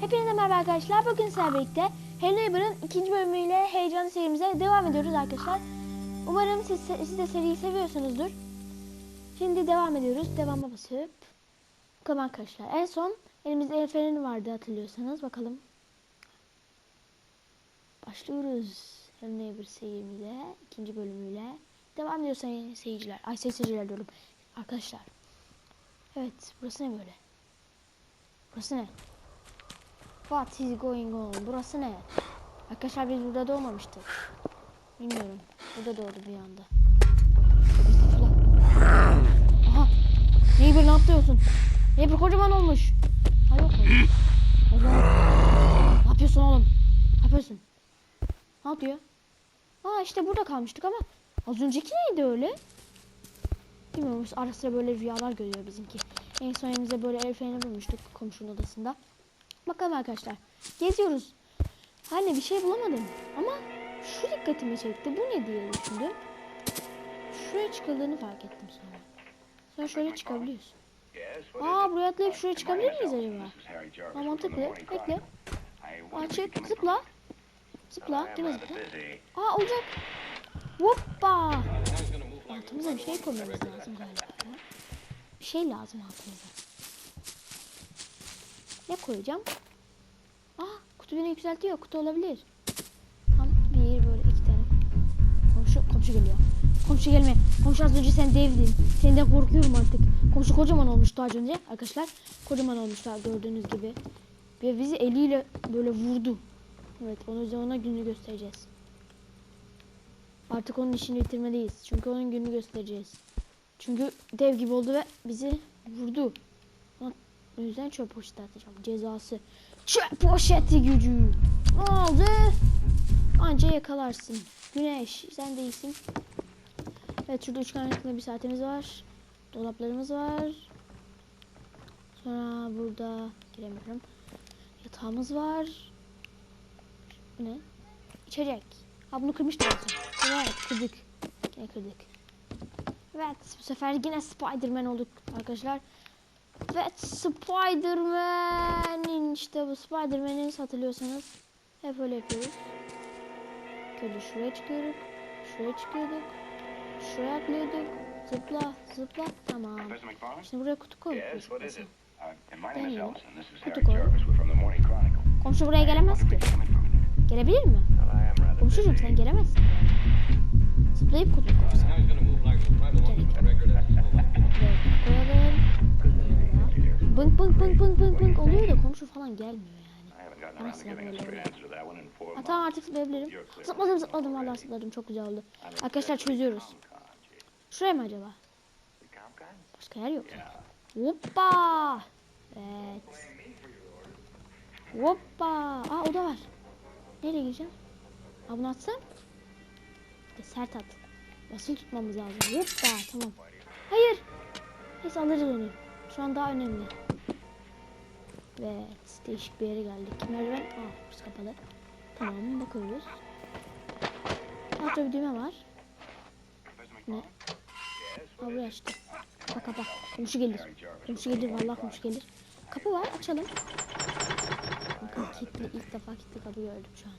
Hepinize merhaba arkadaşlar. Bugün sizlerle birlikte Hello Neighbor'ın ikinci bölümüyle heyecanlı serimize devam ediyoruz arkadaşlar. Umarım siz, siz de seriyi seviyorsunuzdur. Şimdi devam ediyoruz. Devama basıp bakalım arkadaşlar. En son elimizde el vardı hatırlıyorsanız. Bakalım. Başlıyoruz. Hello Neighbor serimize ikinci bölümüyle. Devam ediyor seyirciler. Ay seyirciler diyorum. Arkadaşlar. Evet burası ne böyle? Burası ne? What is going on? Burası ne? Arkadaşlar biz burada doğmamıştık. Bilmiyorum. Burada doğdu bir anda. Aha. Neighbor ne yapıyorsun? Neighbor kocaman olmuş. Ha yok. Ne yapıyorsun oğlum? Ne yapıyorsun? Ne yapıyor? Aa işte burada kalmıştık ama az önceki neydi öyle? Bilmiyorum ara sıra böyle rüyalar görüyor bizimki. En son elimize böyle el freni bulmuştuk komşunun odasında. Bakalım arkadaşlar. Geziyoruz. Hani bir şey bulamadım. Ama şu dikkatimi çekti. Bu ne diye düşündüm. Şuraya çıkıldığını fark ettim sonra. Sonra şöyle çıkabiliyorsun. Aa buraya atlayıp şuraya çıkabilir miyiz acaba? Aa mantıklı. Bekle. Aa çık. Zıpla. Zıpla. Yine zıpla. Aa olacak. Hoppa. Altımıza bir şey koymamız lazım galiba. Bir şey lazım altımıza. Ne koyacağım? Aa kutu beni yükseltiyor. Kutu olabilir. Tam bir böyle iki tane. Komşu, komşu geliyor. Komşu gelme. Komşu az önce sen devdin. Senden korkuyorum artık. Komşu kocaman olmuştu az önce. Arkadaşlar kocaman olmuştu gördüğünüz gibi. Ve bizi eliyle böyle vurdu. Evet onu yüzden ona gününü göstereceğiz. Artık onun işini bitirmeliyiz. Çünkü onun gününü göstereceğiz. Çünkü dev gibi oldu ve bizi vurdu. O yüzden çöp poşeti atacağım. Cezası. Çöp poşeti gücü. Ne oldu? Anca yakalarsın. Güneş sen de iyisin. Evet şurada üç kaynaklı bir saatimiz var. Dolaplarımız var. Sonra burada giremiyorum. Yatağımız var. Bu ne? İçecek. Ha bunu kırmıştık zaten. Evet kırdık. Yine kırdık. Evet bu sefer yine Spider-Man olduk arkadaşlar. Evet Spider-Man'in işte bu Spider-Man'in hatırlıyorsanız hep öyle yapıyoruz. Şöyle şuraya çıkıyorduk. Şuraya çıkıyorduk. Şuraya atlıyorduk. Zıpla zıpla tamam. Şimdi buraya kutu koy. Uh, is Kutu koy. Jarvis. We're from the Morning Chronicle. Komşu buraya gelemez ki. Gelebilir mi? Komşucuğum sen gelemezsin. Zıplayıp kutu. Now he's Bınk bınk bınk bınk bınk bınk oluyor da komşu falan gelmiyor yani. Giving a böyle straight answer to that one in four Ha, months. tamam artık zıplayabilirim. Zıpladım zıpladım vallahi zıpladım çok güzel oldu. Arkadaşlar çözüyoruz. Şuraya mı acaba? Başka yer yok. Hoppa. Evet. Hoppa. Aa o da var. Nereye gireceğim? Aa bunu atsam? De sert at. Basılı tutmamız lazım. Hoppa tamam. Hayır. Neyse alırız onu. Şu an daha önemli. Evet. Değişik bir yere geldik. Merdiven. Aa kapalı. Tamam bakıyoruz. Altta bir düğme var. Ne? Aa burayı açtı. Kapa kapa. Komşu gelir. Komşu gelir vallahi komşu gelir. Kapı var açalım. Bakın kilitli ilk defa kilitli kapı gördüm şu an.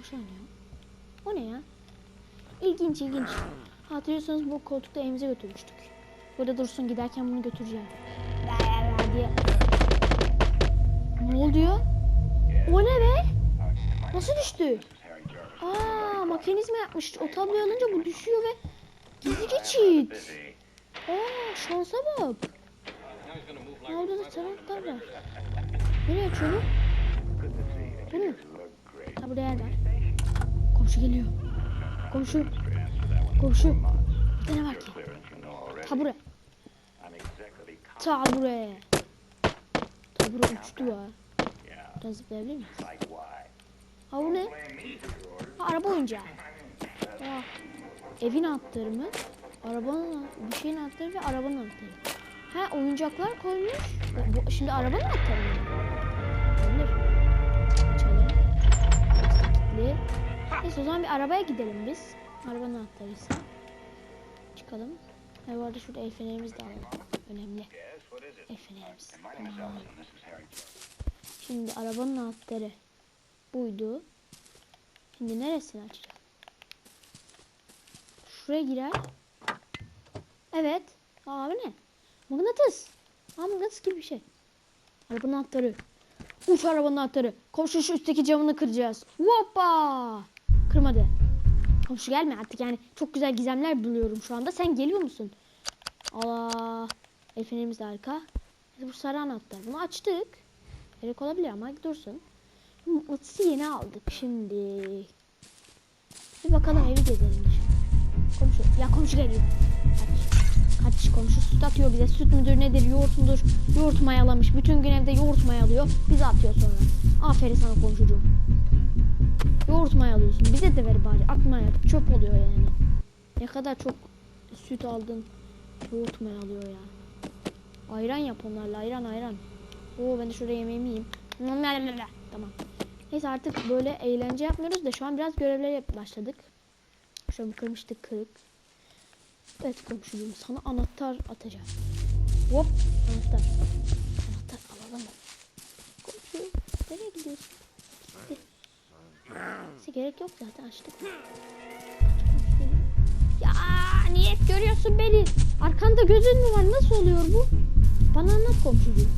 Aşağı ne ya? O ne ya? İlginç ilginç. Hatırlıyorsanız bu koltukta evimize götürmüştük. Burada dursun giderken bunu götüreceğim. Diye. Ne oluyor? O ne be? Nasıl düştü? Aa makinizma yapmış. O alınca bu düşüyor ve gizli geçit. Aa şansa bak. Orada da taraftar var. Nereye açıyor bu? Ne? Ha burada yer var. Komşu geliyor. Komşu. Komşu. Bir tane var ki. Ta buraya. Ta buraya. Uçtu ya. Buradan zıplayabilir why? Ha bu ne? Ha araba oyuncağı. Aa, evin anahtarı mı? Arabanın bir şeyin anahtarı ve arabanın anahtarı. Ha oyuncaklar koymuş. Bu, şimdi arabanın anahtarı mı? Olabilir. Açalım. Kilitli. Neyse o zaman bir arabaya gidelim biz. Arabanın anahtarıysa. Çıkalım. Ve bu arada şurada el fenerimizi de alalım. Önemli. El fenerimiz. And Şimdi arabanın anahtarı buydu. Şimdi neresini açacağım? Şuraya girer. Evet. Aa bu ne? Mıknatıs. Aa mıknatıs gibi bir şey. Arabanın anahtarı. Uf arabanın anahtarı. Komşu şu üstteki camını kıracağız. Hoppa. Kırmadı. Komşu gelme artık yani. Çok güzel gizemler buluyorum şu anda. Sen geliyor musun? Allah. El fenerimiz de arka. Bu sarı anahtar. Bunu açtık. Gerek olabilir ama dursun. Mıknatısı yeni aldık şimdi. Bir bakalım evi gezelim. Komşu. Ya komşu geliyor. Kaç. Kaç komşu süt atıyor bize. Süt müdür nedir yoğurt mudur? Yoğurt mayalamış. Bütün gün evde yoğurt mayalıyor. Bize atıyor sonra. Aferin sana komşucuğum. Yoğurt mayalıyorsun. Bize de ver bari. Atma ya. Çöp oluyor yani. Ne kadar çok süt aldın. Yoğurt mayalıyor ya. Ayran yap onlarla. Ayran ayran. Oo ben de şurada yemeğimi yiyeyim. Tamam. Neyse artık böyle eğlence yapmıyoruz da şu an biraz görevlere yap- başladık. Şu an kırmıştık kırık. Evet komşucuğum sana anahtar atacağım. Hop anahtar. Anahtar alalım. Komşu nereye gidiyorsun? Gitti. Neyse gerek yok zaten açtık. Ya niye görüyorsun beni? Arkanda gözün mü var? Nasıl oluyor bu? Bana anlat komşucuğum.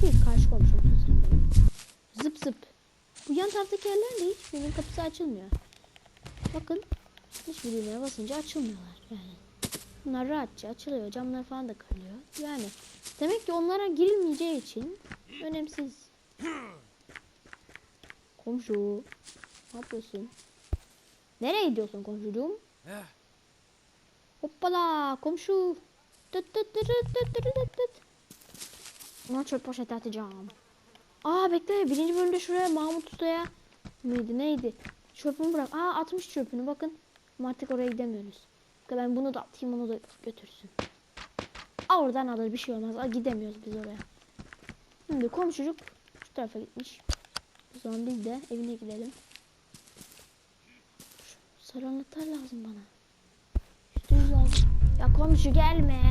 Komşuyuz. Karşı benim. Zıp zıp. Bu yan taraftaki yerler de hiçbirinin kapısı açılmıyor. Bakın. Hiçbir düğmeye basınca açılmıyorlar yani. Bunlar rahatça açılıyor. Camlar falan da kırılıyor. Yani demek ki onlara girilmeyeceği için önemsiz. Komşu. Ne yapıyorsun? Nereye gidiyorsun komşucuğum? Hoppala komşu. Tıt tıt tıt tıt tıt tıt tıt. Ona çöp poşeti atacağım. Aa bekle birinci bölümde şuraya Mahmut Usta'ya mıydı neydi? Çöpünü bırak. Aa atmış çöpünü bakın. Artık oraya gidemiyoruz. Ben bunu da atayım onu da götürsün. Aa oradan alır bir şey olmaz. Aa gidemiyoruz biz oraya. Şimdi komşucuk şu tarafa gitmiş. O zaman biz de evine gidelim. Şu lazım bana. Lazım. Ya komşu gelme.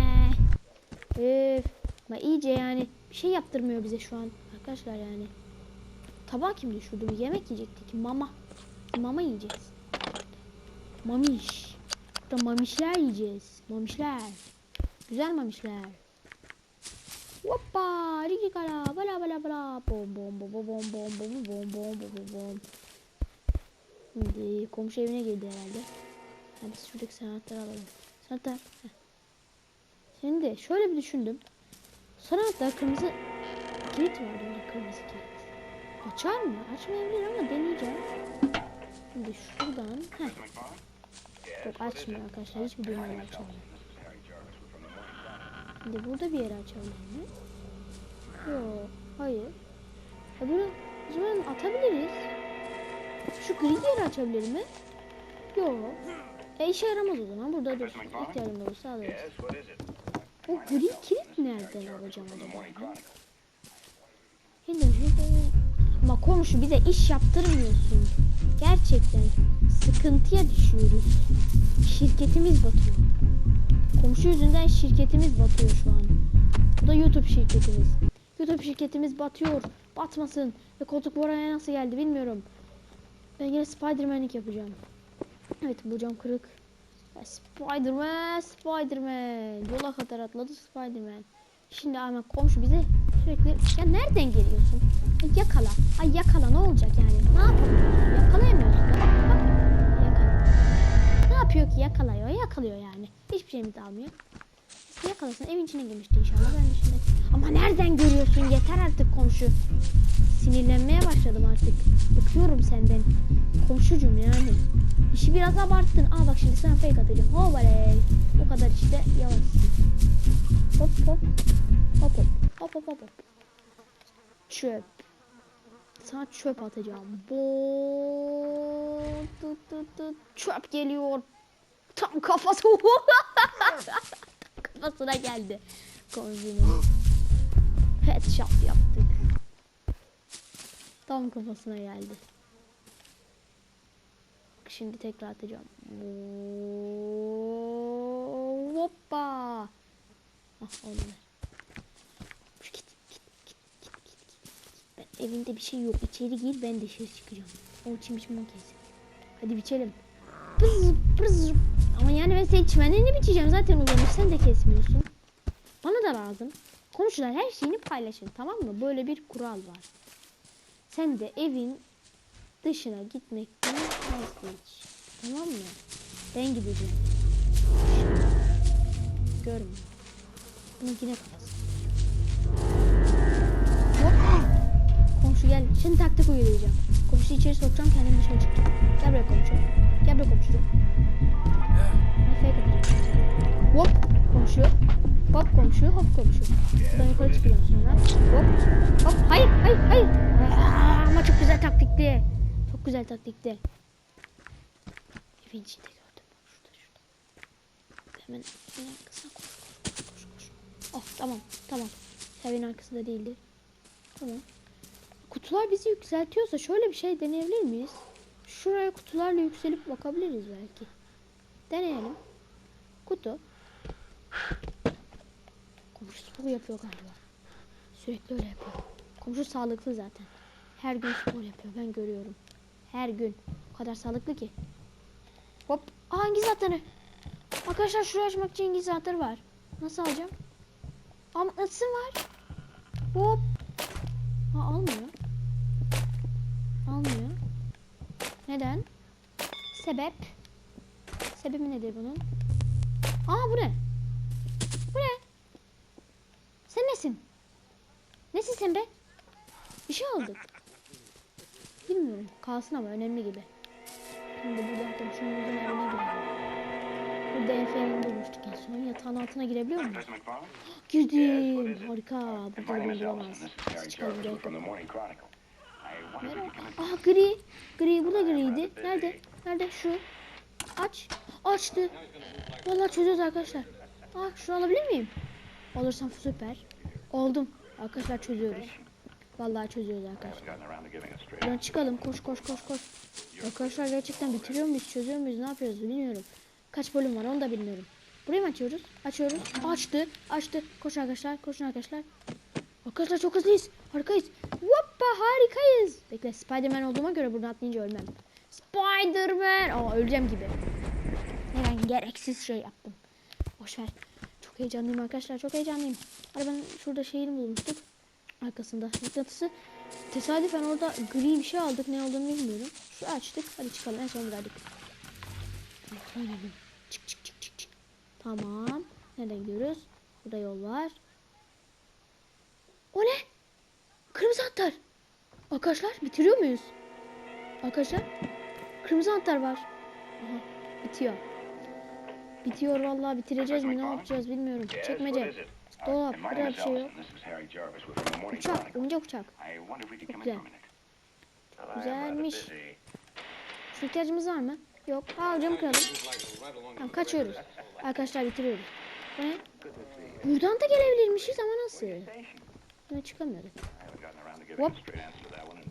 Üf. Ama iyice yani bir şey yaptırmıyor bize şu an. Arkadaşlar yani. Tabağı kim düşürdü? Yemek yiyecektik. Mama. Mama yiyeceğiz. Mamiş. Burada mamişler yiyeceğiz. Mamişler. Güzel mamişler. Hoppa. Rigi kala. Bala bala bala. Bom bom bom bom bom bom bom bom bom bom bom. Şimdi komşu evine girdi herhalde. Yani biz şuradaki sanatları alalım. Sanatlar. Şimdi şöyle bir düşündüm. Sanatlar kırmızı kilit vardı orada kırmızı kilit. Açar mı? Açmayabilir ama deneyeceğim. Şimdi şuradan. Heh. Yok açmıyor arkadaşlar. Hiçbir düğmeyi açamıyor. Şimdi burada bir yere açabilir mi? Yok. Hayır. E bunu o zaman atabiliriz. Şu gri yeri açabilir mi? Yok. E işe yaramaz o zaman. Burada dursun. İhtiyacım olursa alırız. O gri kilit nereden alacağım acaba? Şimdi şurada- Ama komşu bize iş yaptırmıyorsun. Gerçekten sıkıntıya düşüyoruz. Şirketimiz batıyor. Komşu yüzünden şirketimiz batıyor şu an. Bu da YouTube şirketimiz. YouTube şirketimiz batıyor. Batmasın. Ve koltuk buraya nasıl geldi bilmiyorum. Ben yine Spiderman'lik yapacağım. Evet bu cam kırık. Spiderman, Spiderman. Yola kadar atladı Spiderman. Şimdi ama komşu bize sürekli ya nereden geliyorsun? Ay yakala. Ay yakala ne olacak yani? Ne yapalım? Yakalayamıyorsun da. Bak bak. Yakala. Ne yapıyor ki yakalıyor? Yakalıyor yani. Hiçbir şeyimiz almıyor. Yakalasın evin içine girmişti inşallah. Ben de şimdi. Ama nereden görüyorsun? Yeter artık komşu. Sinirlenmeye başladım artık. Bıkıyorum senden. Komşucum yani. İşi biraz abarttın. Aa bak şimdi sana fake atacağım. Hovaley. O kadar işte yavaşsın. Hop hop. Hop hop. Hop hop hop hop. Çöp. Sana çöp atacağım. Bo. Çöp geliyor. Tam kafası. Kafasına geldi. Komşunun. Headshot yaptık. Tam kafasına geldi. Şimdi tekrar atacağım. Hoppa. Ah olmadı. Git git. evinde bir şey yok. İçeri gir ben dışarı çıkacağım. O için biçimden kes. Hadi biçelim. Bız bız. Ama yani ben senin çimenlerini biçeceğim. Zaten uzamış sen de kesmiyorsun. Bana da lazım. Komşular her şeyini paylaşın tamam mı? Böyle bir kural var. Sen de evin dışına gitmekten vazgeç. Tamam mı? Ben gideceğim. Görme. Bunu yine kafası. Hop. Komşu gel. Şimdi taktik uygulayacağım. Komşu içeri sokacağım kendim dışarı çıkacağım. Gel buraya komşu. Gel buraya komşucuğum. Hop komşu. Hop komşu. Hop komşu. Buradan yukarı çıkacağım sonra. Hop. Hop. Hayır. Hayır. Hayır. Aa, ama çok güzel taktikti. Çok güzel taktikti. Evin içinde gördüm. Şurada şurada. Hemen evin arkasına koş koş koş koş. Oh tamam tamam. Evin arkasında değildi. Tamam. Kutular bizi yükseltiyorsa şöyle bir şey deneyebilir miyiz? Şuraya kutularla yükselip bakabiliriz belki. Deneyelim. Kutu. Komşu spor yapıyor galiba. Sürekli öyle yapıyor. Komşu sağlıklı zaten. Her gün spor yapıyor ben görüyorum. Her gün. O kadar sağlıklı ki. Hop. Aa atları. Arkadaşlar şurayı açmak için İngiliz atları var. Nasıl alacağım? Aa mıknatısı var. Hop. Aa almıyor. Almıyor. Neden? Sebep. Sebebi nedir bunun? Aa bu ne? Bu ne? Sen nesin? Nesin sen be? Bir şey aldık. Bilmiyorum. Kalsın ama önemli gibi. Şimdi buradan komşumuzun evine girelim. Burada Efe'nin bulmuştuk en son. Yatağın altına girebiliyor muyum? Girdim. Harika. Burada Harry Çıkalım gel. Merhaba. Aa gri. Gri bu da griydi. Nerede? Nerede? Şu. Aç. Açtı. Vallahi çözüyoruz arkadaşlar. Aa şunu alabilir miyim? Alırsam süper. Oldum. Arkadaşlar çözüyoruz. Vallahi çözüyoruz arkadaşlar. Buradan çıkalım. Koş koş koş koş. Arkadaşlar gerçekten bitiriyor muyuz? Çözüyor muyuz? Ne yapıyoruz? Bilmiyorum. Kaç bölüm var onu da bilmiyorum. Burayı mı açıyoruz? Açıyoruz. Açtı. Açtı. Koş arkadaşlar. Koşun arkadaşlar. Arkadaşlar çok hızlıyız. Harikayız. Hoppa harikayız. Bekle Spiderman olduğuma göre buradan atlayınca ölmem. Spiderman. Aa öleceğim gibi. Neden gereksiz şey yaptım. Boş ver. Çok heyecanlıyım arkadaşlar. Çok heyecanlıyım. Arabanın şurada şeyini bulmuştuk. Arkasında mıknatısı. Tesadüfen orada gri bir şey aldık. Ne olduğunu bilmiyorum. Şu açtık. Hadi çıkalım. En son verdik. Çık çık çık çık çık. Tamam. Nereden gidiyoruz? Burada yol var. O ne? Kırmızı anahtar. Arkadaşlar bitiriyor muyuz? Arkadaşlar kırmızı anahtar var. Aha, bitiyor. Bitiyor vallahi bitireceğiz mi ne yapacağız bilmiyorum. Çekmece. Dolap. My Burada bir şey yok. Uçak. Oyuncak uçak. İn güzel. Güzelmiş. Şu ihtiyacımız var mı? Yok. Aa camı kıralım. Tamam kaçıyoruz. Arkadaşlar bitiriyoruz. Bu ne? Buradan da gelebilirmişiz ama nasıl? Ne çıkamıyoruz. Hop.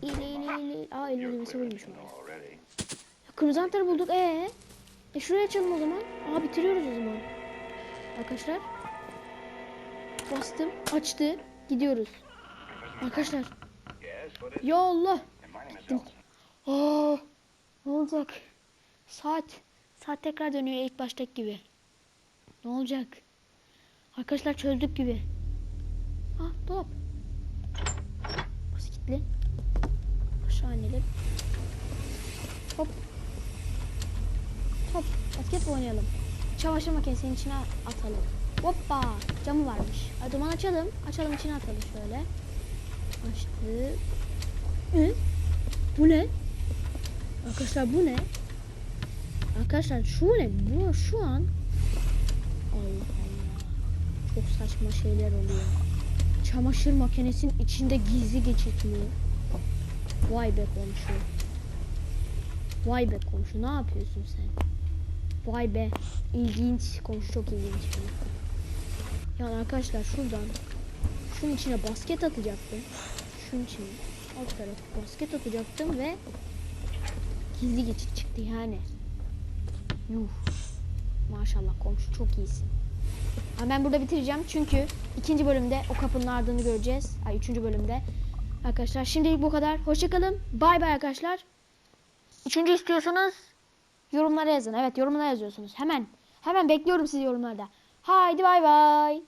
iyi iyi iyi. Aa elini clear, vurmuş Kırmızı anahtarı bulduk. Ee? E şuraya açalım o zaman. Aa bitiriyoruz o zaman. Arkadaşlar. Bastım. Açtı. Gidiyoruz. Arkadaşlar. Ya Allah. Elson. Aa, ne olacak? Saat. Saat tekrar dönüyor ilk baştaki gibi. Ne olacak? Arkadaşlar çözdük gibi. Ah dolap. Burası kilitli. Aşağı inelim. Hop. Hop. Basketbol oynayalım. Çamaşır makinesinin içine atalım. Hoppa. Camı varmış. O zaman açalım. Açalım içine atalım şöyle. Açtık. Hı? Bu ne? Arkadaşlar bu ne? Arkadaşlar şu ne? Bu şu an Allah Allah. Çok saçma şeyler oluyor. Çamaşır makinesinin içinde gizli geçit mi? Vay be komşu. Vay be komşu ne yapıyorsun sen? Vay be. İlginç. Komşu çok ilginç. Yani arkadaşlar şuradan şunun içine basket atacaktım. Şunun içine alt tarafı basket atacaktım ve gizli geçit çıktı yani. Yuh. Maşallah komşu çok iyisin. Ama ben burada bitireceğim çünkü ikinci bölümde o kapının ardını göreceğiz. Ay üçüncü bölümde. Arkadaşlar şimdilik bu kadar. Hoşçakalın. Bay bay arkadaşlar. Üçüncü istiyorsanız yorumlara yazın. Evet yorumlara yazıyorsunuz. Hemen. Hemen bekliyorum sizi yorumlarda. Haydi bay bay.